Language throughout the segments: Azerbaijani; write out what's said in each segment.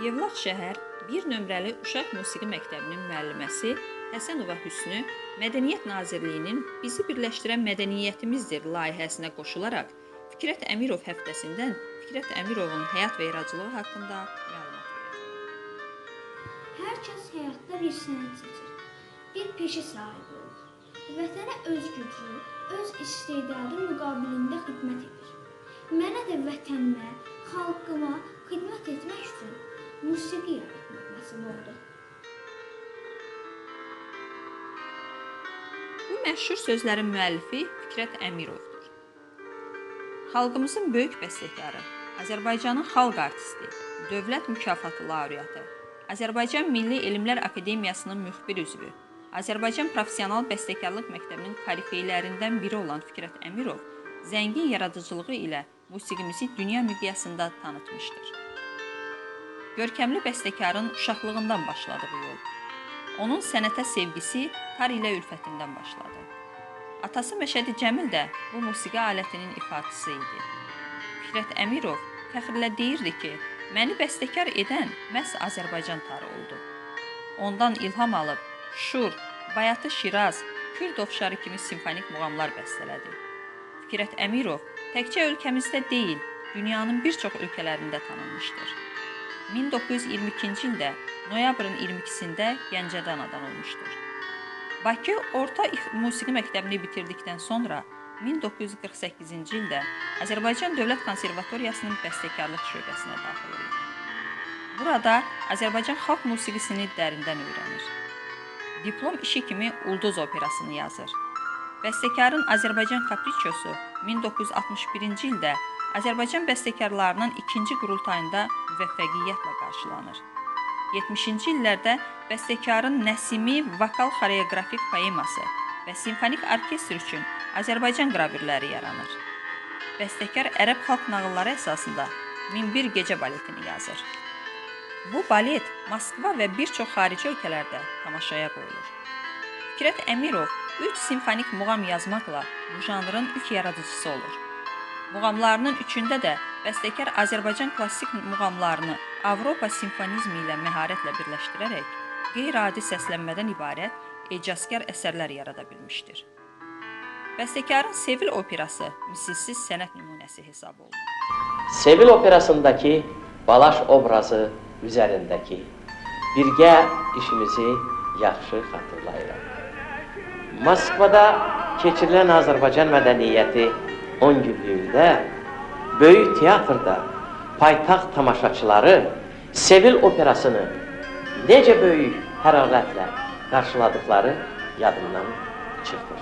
Yevlax şəhər 1 nömrəli uşaq musiqi məktəbinin müəlliməsi Həsənova Hüsnü Mədəniyyət Nazirliyinin Bizi birləşdirən mədəniyyətimizdir layihəsinə qoşularaq Fikrət Əmirov həftəsindən Fikrət Əmirovun həyat və yaradıcılığı haqqında məlumat verdi. Hər kəs həyatda bir sənət seçir. Bir peşə sahibi olur. Vətənə öz gücü, öz istedadı müqabilində xidmət edir. Mənə də vətənimə, xalqıma məşhur sözlərin müəllifi Fikrət Əmirovdur. Xalqımızın böyük bəstəkarı, Azərbaycanın xalq artisti, dövlət mükafatı laureatı, Azərbaycan Milli Elmlər Akademiyasının müxbir üzvü, Azərbaycan Professional Bəstəkarlıq Məktəbinin korifeylərindən biri olan Fikrət Əmirov zəngin yaradıcılığı ilə musiqimizi dünya miqyasında tanıtmışdır. Görkəmli bəstəkarın uşaqlığından başladığı yol Onun sənətə sevgisi tar ilə ülfətindən başladı. Atası Məşədi Cəmil də bu musiqi alətinin ifaçısı idi. Fikrət Əmirov fəxrlə deyirdi ki, məni bəstəkar edən məhz Azərbaycan tarı oldu. Ondan ilham alıb Şur, Bayatı Şiraz, Kürd ovşarı kimi simfonik muğamlar bəstələdi. Fikrət Əmirov təkcə ölkəmizdə deyil, dünyanın bir çox ölkələrində tanınmışdır. 1922-ci ildə noyabrın 22-sində Gəncədə anadan olmuşdur. Bakı Orta Musiqi məktəbini bitirdikdən sonra 1948-ci ildə Azərbaycan Dövlət Konservatoriyasının bəstəkarlıq şöbəsinə daxil olur. Burada Azərbaycan xalq musiqisini dərindən öyrənir. Diplom işi kimi Ulduz operasını yazır. Bəstəkarın Azərbaycan Kapriçosu 1961-ci ildə Azərbaycan bəstəkarlarının ikinci qurultayında müvəffəqiyyətlə qarşılanır. 70-ci illərdə bəstəkarın Nəsimi vokal xoreoqrafik poeması və simfonik orkestr üçün Azərbaycan qravürləri yaranır. Bəstəkar ərəb xalq nağılları əsasında 1001 gecə baletini yazır. Bu balet Moskva və bir çox xarici ölkələrdə tamaşaya qoyulur. Fikrət Əmirov 3 simfonik muğam yazmaqla bu janrın ilk yaradıcısı olur. Muğamlarının üçündə də bəstəkar Azərbaycan klassik muğamlarını Avropa simfonizmi ilə məharətlə birləşdirərək qeyri-adi səslənmədən ibarət ecazkar əsərlər yarada bilmişdir. Bəstəkarın Sevil operası misilsiz sənət nümunəsi hesab olunur. Sevil operasındaki Balaş obrazı üzərindəki birgə işimizi yaxşı xatırlayıram. Moskvada keçirilən Azərbaycan mədəniyyəti 10 günlüyündə böyük teatrda paytaxt tamaşaçıları Sevil operasını necə böyük hərarətlə qarşıladıkları yadımdan çıxmır.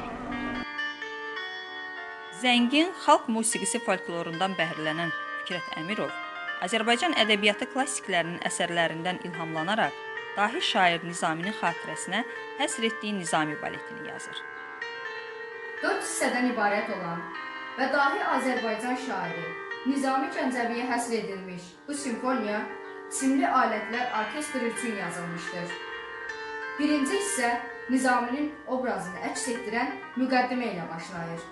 Zəngin xalq musiqisi folklorundan bəhrələnən Fikrət Əmirov Azərbaycan ədəbiyyatı klassiklərinin əsərlərindən ilhamlanaraq dahi şair Nizaminin xatirəsinə həsr etdiyi Nizami baletini yazır. Dörd hissədən ibarət olan və dahi Azərbaycan şairi Nizami Gəncəviyə həsr edilmiş bu simfoniya simli alətlər orkestri üçün yazılmışdır. Birinci hissə Nizaminin obrazını əks etdirən müqəddimə ilə başlayır.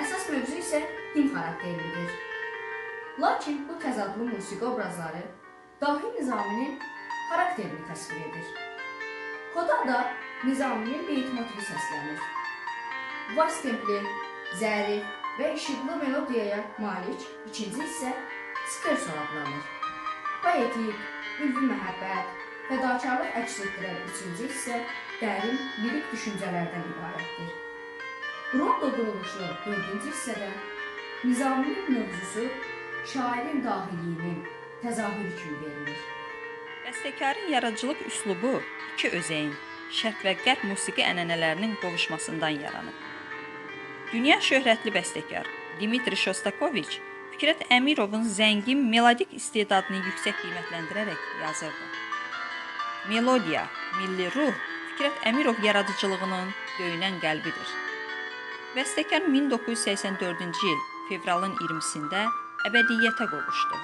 Əsas mövzu isə din xarakterlidir. Lakin bu təzadlı musiqi obrazları dahi Nizaminin xarakterini təsvir edir. Kodada Nizaminin leytmotivi səslənir. Vals templi, zərif və işıqlı melodiyaya malik ikinci hissə skerso adlanır. Poetik, ülvi məhəbbət, fədakarlıq əks etdirən üçüncü hissə dərin lirik düşüncələrdən ibarətdir. Rondo quruluşu dördüncü hissədə Nizaminin mövzusu şairin dahiliyinin təzahürü kimi verilir. Bəstəkarın yaradıcılıq üslubu iki özəyin, şərq və qərb musiqi ənənələrinin qovuşmasından yaranıb. Dünya şöhrətli bəstəkar Dimitri Shostakovich Fikrət Əmirovun zəngin melodik istedadını yüksək qiymətləndirərək yazırdı. Melodiya, milli ruh Fikrət Əmirov yaradıcılığının döyünən qəlbidir. Bəstəkar 1984-cü il fevralın 20-sində əbədiyyətə qovuşdu.